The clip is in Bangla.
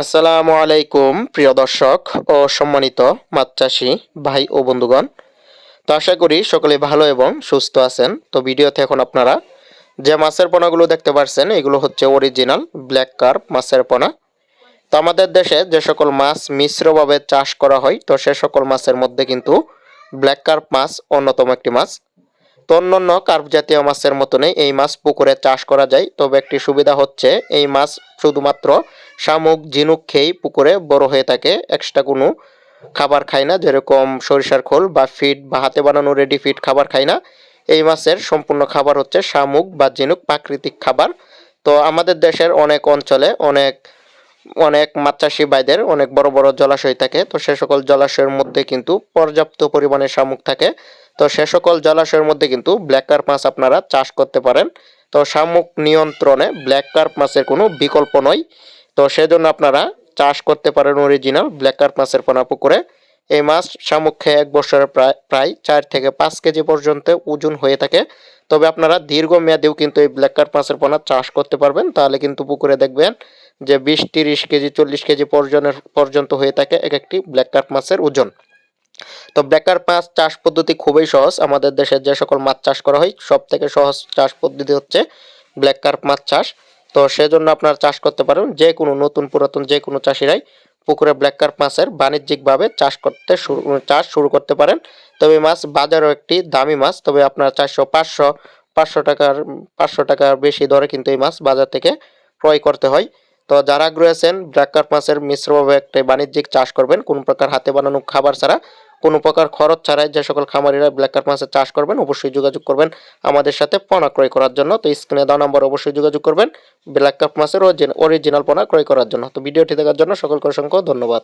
আসসালামু আলাইকুম, প্রিয় দর্শক ও সম্মানিত মাছ চাষি ভাই ও বন্ধুগণ। তো আশা করি সকলে ভালো এবং সুস্থ আছেন। তো ভিডিওতে এখন আপনারা যে মাছের পোনাগুলো দেখতে পাচ্ছেন এগুলো হচ্ছে অরিজিনাল ব্ল্যাক কার্প মাছের পোনা। তো আমাদের দেশে যে সকল মাছ মিশ্রভাবে চাষ করা হয়, তো সে সকল মাছের মধ্যে কিন্তু ব্ল্যাক কার্প মাছ অন্যতম একটি মাছ। অন্যান্য কার্প জাতীয় মাছের মতনই এই মাছ পুকুরে চাষ করা যায়। তবে একটি সুবিধা হচ্ছে, এই মাছ শুধুমাত্র শামুক, ঝিনুক খেয়েই পুকুরে বড় হয়ে থাকে। এক্সট্রা কোনো খাবার খায় না। যেরকম সরিষার খোল বা ফিড বা হাতে বানানো রেডি ফিড খাবার খায় না। এই মাছের সম্পূর্ণ খাবার হচ্ছে শামুক বা ঝিনুক প্রাকৃতিক খাবার। তো আমাদের দেশের অনেক অঞ্চলে অনেক অনেক মাছ চাষি ভাইদের অনেক বড় বড় জলাশয় থাকে। তো সে সকল জলাশয়ের মধ্যে কিন্তু পর্যাপ্ত পরিমাণে শামুক থাকে। তো সে সকল জলাশয়ের মধ্যে কিন্তু ব্ল্যাক কার্প মাছ আপনারা চাষ করতে পারেন। তো শামুক নিয়ন্ত্রণে ব্ল্যাক কার্প মাছের কোনো বিকল্প নয়। তো সেজন্য আপনারা চাষ করতে পারেন অরিজিনাল ব্ল্যাক কার্প মাছের পোনা পুকুরে এই মাছ শামুক খেয়ে এক বছরে প্রায় প্রায় চার থেকে পাঁচ কেজি পর্যন্ত ওজন হয়ে থাকে। তবে আপনারা দীর্ঘমেয়াদেও কিন্তু এই ব্ল্যাক কার্প মাছের পোনা চাষ করতে পারবেন। তাহলে কিন্তু পুকুরে দেখবেন যে বিশ, তিরিশ কেজি, চল্লিশ কেজি পর্যন্ত পর্যন্ত হয়ে থাকে এক একটি ব্ল্যাক কার্প মাছের ওজন। তো ব্ল্যাক কার্প মাছ চাষ পদ্ধতি খুবই সহজ। আমাদের দেশে যে সকল মাছ চাষ করা হয় সব থেকে সহজ চাষ পদ্ধতি হচ্ছে ব্ল্যাক কার্প মাছ চাষ। তো সেজন্য আপনারা চাষ করতে পারেন। যে কোনো নতুন পুরাতন যে কোনো চাষিরাই পুকুরে ব্ল্যাক কার্প মাছের বাণিজ্যিকভাবে চাষ করতে শুরু, চাষ শুরু করতে পারেন। তবে মাছ বাজারও একটি দামি মাছ। তবে আপনার চারশো, পাঁচশো পাঁচশো টাকার পাঁচশো টাকার বেশি দরে কিন্তু এই মাছ বাজার থেকে ক্রয় করতে হয়। তো যারা আগ্রহী আছেন ব্ল্যাক কার্প মাছের মিশ্রভাবে একটা বাণিজ্যিক চাষ করবেন, কোন প্রকার হাতে বানানো খাবার ছাড়া কোনো প্রকার খরচ ছাড়াই যে সকল খামারিরা ব্ল্যাক কার্প মাছের চাষ করবেন, অবশ্যই যোগাযোগ করবেন আমাদের সাথে পোনা ক্রয় করার জন্য। তো স্ক্রিনে দেওয়া নম্বর অবশ্যই যোগাযোগ করবেন ব্ল্যাক কার্প মাছের অরিজিনাল পোনা ক্রয় করার জন্য। তো ভিডিওটি দেখার জন্য সকলকে অসংখ্য ধন্যবাদ।